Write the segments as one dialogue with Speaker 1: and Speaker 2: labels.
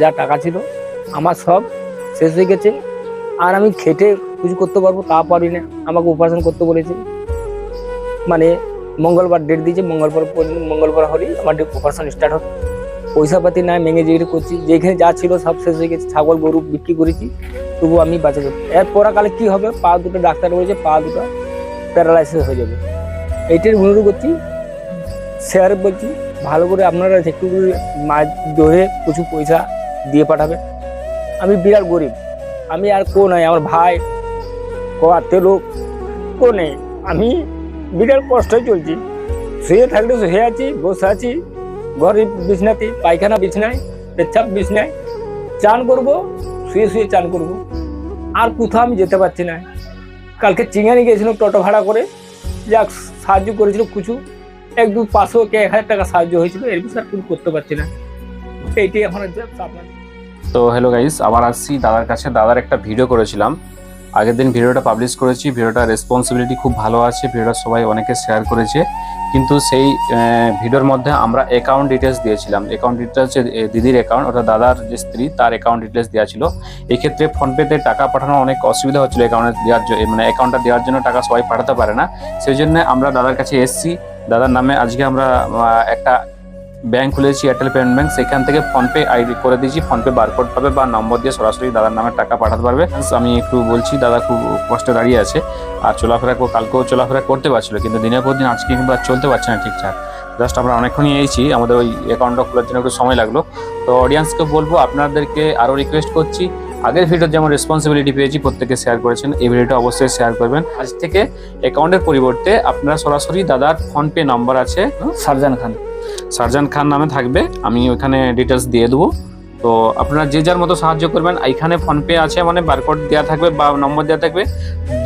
Speaker 1: যা টাকা ছিল, আমার সব শেষ হয়ে গেছে। আর আমি খেটে কিছু করতে পারব তা পারি না। আমাকে অপারেশন করতে বলেছে। মানে মঙ্গলবার ডেট দিয়েছে, মঙ্গলবার মঙ্গলবার হলেই আমার অপারেশন স্টার্ট হবে। পয়সা পাতি নাই, মেঙে যেগুলো করছি। যেখানে যা ছিল সব শেষ হয়ে গেছে। ছাগল গরু বিক্রি করেছি তবু আমি বাঁচা যাব। এর পরাকালে কী হবে? পা দুটো ডাক্তার বলেছে, পা দুটো প্যারালাইসিস হয়ে যাবে। এইটার অনুরোধ করছি স্যার বলছি, ভালো করে আপনারা একটু করে ধরে কিছু পয়সা দিয়ে পাঠাবেন আমি বিরাট গরিব। আমি আর কো নাই, আমার ভাই, কো আত্মীয় লোক কো নেই। আমি বিরাট কষ্টে চলছি। শুয়ে থাকলে শুয়ে আছি, বসে আছি, ঘরে বিছনাতে পায়খানা বিছনায় পেচ্ছাপ বিছনায় চান করব, শুয়ে শুয়ে চান করব। আর কোথাও আমি যেতে পারছি না। কালকে চিঙানি গিয়েছিলাম টোটো ভাড়া করে। যাক, সাহায্য করেছিল কিছু। এক দু পাঁচশো কে এক হাজার টাকা সাহায্য হয়েছিল। এর বিষয়ে আর কিছু করতে পারছি না। এইটাই এখন আপনার
Speaker 2: তো হ্যালো গাইস আবার আসছি দাদার কাছে। দাদার একটা ভিডিও করেছিলাম। আগের দিন ভিডিওটা পাবলিশ করেছি ভিডিওটা রেসপন্সিবিলিটি খুব ভালো আছে ভিডিওটা সবাই অনেকে শেয়ার করেছে। কিন্তু সেই ভিডিওর মধ্যে আমরা অ্যাকাউন্ট ডিটেলস দিয়েছিলাম। অ্যাকাউন্ট ডিটেলস দিদির অ্যাকাউন্ট ওটা দাদার যে স্ত্রী, তার অ্যাকাউন্ট ডিটেলস দেওয়া ছিল। এক্ষেত্রে ফোনপেতে টাকা পাঠানো অনেক অসুবিধা হচ্ছিল অ্যাকাউন্টে দেওয়ার জন্য মানে অ্যাকাউন্টটা দেওয়ার জন্য টাকা সবাই পাঠাতে পারে না। সেই জন্য আমরা দাদার কাছে এসেছি। দাদার নামে আজকে আমরা একটা ব্যাংক খুলেছি এয়ারটেল পেমেন্ট ব্যাংক সেখান থেকে ফোনপে আইডি করে দিয়েছি। ফোনপে বারকোড পাবে বা নম্বর দিয়ে সরাসরি দাদার নামে টাকা পাঠাতে পারবে। আমি একটু বলছি, দাদা খুব কষ্টে দাঁড়িয়ে আছে। আর চলাফেরা কালকেও চলাফেরা করতে পারছিল, কিন্তু দিনের পর দিন আজকে কিন্তু আর চলতে পারছে না ঠিকঠাক। জাস্ট আমরা অনেকক্ষণই এসেছি, আমাদের ওই অ্যাকাউন্টটা খোলার জন্য একটু সময় লাগল। তো অডিয়েন্সকে বলব, আপনাদেরকে আরও রিকোয়েস্ট করছি, আগের ভিডিওর যেমন রেসপন্সিবিলিটি পেয়েছি, প্রত্যেকে শেয়ার করেছেন, এই ভিডিওটা অবশ্যই শেয়ার করবেন। আজ থেকে অ্যাকাউন্টের পরিবর্তে আপনারা সরাসরি দাদার ফোনপে নাম্বার আছে
Speaker 1: সারজান খান।
Speaker 2: সারজান খান নামে থাকবে। আমি ওখানে ডিটেলস দিয়ে দেবো। তো আপনারা যে যার মতো সাহায্য করবেন, এইখানে ফোনপে আছে মানে বারকোড দেওয়া থাকবে বা নম্বর দেওয়া থাকবে,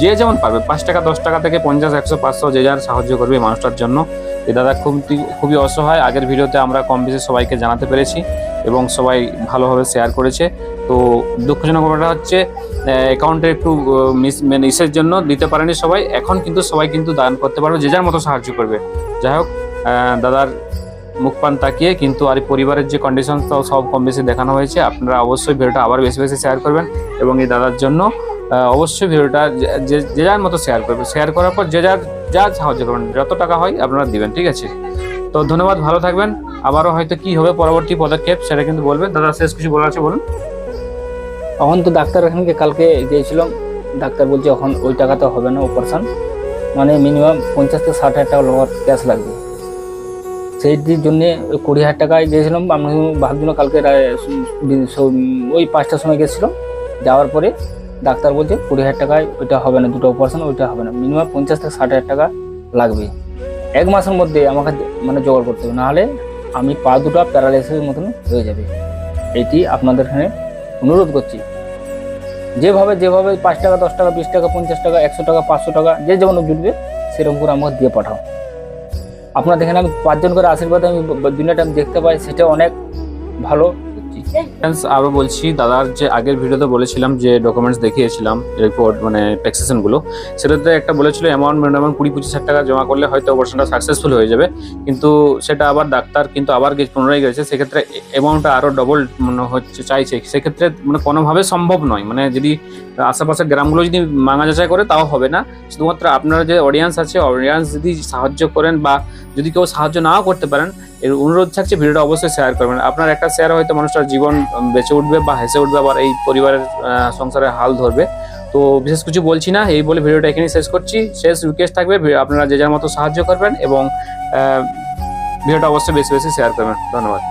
Speaker 2: যে যেমন পারবে, পাঁচ টাকা, দশ টাকা থেকে পঞ্চাশ, একশো, পাঁচশো যে যার সাহায্য করবে মানুষটার জন্য। এই দাদা খুব খুবই অসহায়। আগের ভিডিওতে আমরা কম বেশি সবাইকে জানাতে পেরেছি এবং সবাই ভালোভাবে শেয়ার করেছে। তো দুঃখজনক ব্যাপারটা হচ্ছে অ্যাকাউন্টে একটু মিস মানে ইসের জন্য দিতে পারেনি সবাই। এখন কিন্তু সবাই কিন্তু দান করতে পারবে, যে যার মতো সাহায্য করবে। যাই হোক দাদার মুখ পান তাকিয়ে, কিন্তু আর পরিবারের যে কন্ডিশন সব কম বেশি দেখানো হয়েছে। আপনারা অবশ্যই ভিডিওটা আবার বেশি বেশি শেয়ার করবেন এবং এই দাদার জন্য অবশ্যই ভিডিওটা যে যার মতো শেয়ার করবেন। শেয়ার করার পর যে যার, যা সাহায্য করবেন, যত টাকা হয় আপনারা দিবেন, ঠিক আছে? তো ধন্যবাদ, ভালো থাকবেন। আবারও হয়তো কি হবে পরবর্তী পদক্ষেপ, সেটা কিন্তু বলবেন। দাদা, শেষ কিছু বলার আছে বলুন।
Speaker 1: এখন তো ডাক্তার এখানকে কালকে গিয়েছিলাম। ডাক্তার বলছে এখন ওই টাকা তো হবে না অপারেশন মানে মিনিমাম পঞ্চাশ থেকে ষাট হাজার টাকা লোক ক্যাশ লাগবে। সেইটির জন্য কুড়ি হাজার টাকায় গিয়েছিলাম। আমি ভাবছিলাম কালকে ওই পাঁচটার সময় গেছিলাম যাওয়ার পরে ডাক্তার বলছে কুড়ি হাজার টাকায় ওইটা হবে না, দুটো অপারেশন ওইটা হবে না। মিনিমাম পঞ্চাশ থেকে ষাট হাজার টাকা লাগবে। এক মাসের মধ্যে আমাকে মানে জোগাড় করতে হবে, নাহলে আমি পা দুটো প্যারালাইসিসের মতন হয়ে যাবে। এটি আপনাদের এখানে অনুরোধ করছি। যেভাবে যেভাবে পাঁচ টাকা, দশ টাকা, বিশ টাকা, পঞ্চাশ টাকা, একশো টাকা, পাঁচশো টাকা, যে যেমন জুটবে, সেরকম করে আমাকে দিয়ে পাঠাও। আপনাদের এখানে আমি পাঁচজন করে আশীর্বাদ আমি দুনিয়াটা আমি দেখতে পাই সেটা অনেক ভালো। করছি
Speaker 2: Friends, আরও বলছি দাদার যে আগের ভিডিওতে বলেছিলাম যে ডকুমেন্টস দেখিয়েছিলাম রিপোর্ট মানে ট্যাক্সেশনগুলো সেটাতে একটা বলেছিল অ্যামাউন্ট মিনিমাম কুড়ি পঁচিশ হাজার টাকা জমা করলে হয়তো অপারেশনটা সাকসেসফুল হয়ে যাবে কিন্তু সেটা আবার ডাক্তার কিন্তু আবার গেছে পুনরায় গেছে সেক্ষেত্রে অ্যামাউন্টটা আরও ডবল মানে হচ্ছে চাইছে সেক্ষেত্রে মানে কোনোভাবে সম্ভব নয় মানে যদি আশেপাশের গ্রামগুলো যদি মাঙা যাচাই করে তাও হবে না শুধুমাত্র আপনার যে অডিয়েন্স আছে অডিয়েন্স যদি সাহায্য করেন বা যদি কেউ সাহায্য নাও করতে পারেন এর অনুরোধ থাকছে, ভিডিওটা অবশ্যই শেয়ার করবেন। আপনার একটা শেয়ার হয়তো মানুষটার জীবন বেঁচে উঠবে বা হেসে উঠবে আবার এই পরিবারের সংসারে সংসারের হাল ধরবে। তো বিশেষ কিছু বলছি না, এই বলে ভিডিওটা এখানেই শেষ করছি। শেষ রিকোয়েস্ট থাকবে আপনারা যে যার মতো সাহায্য করবেন এবং ভিডিওটা অবশ্যই বেশি বেশি শেয়ার করবেন। ধন্যবাদ।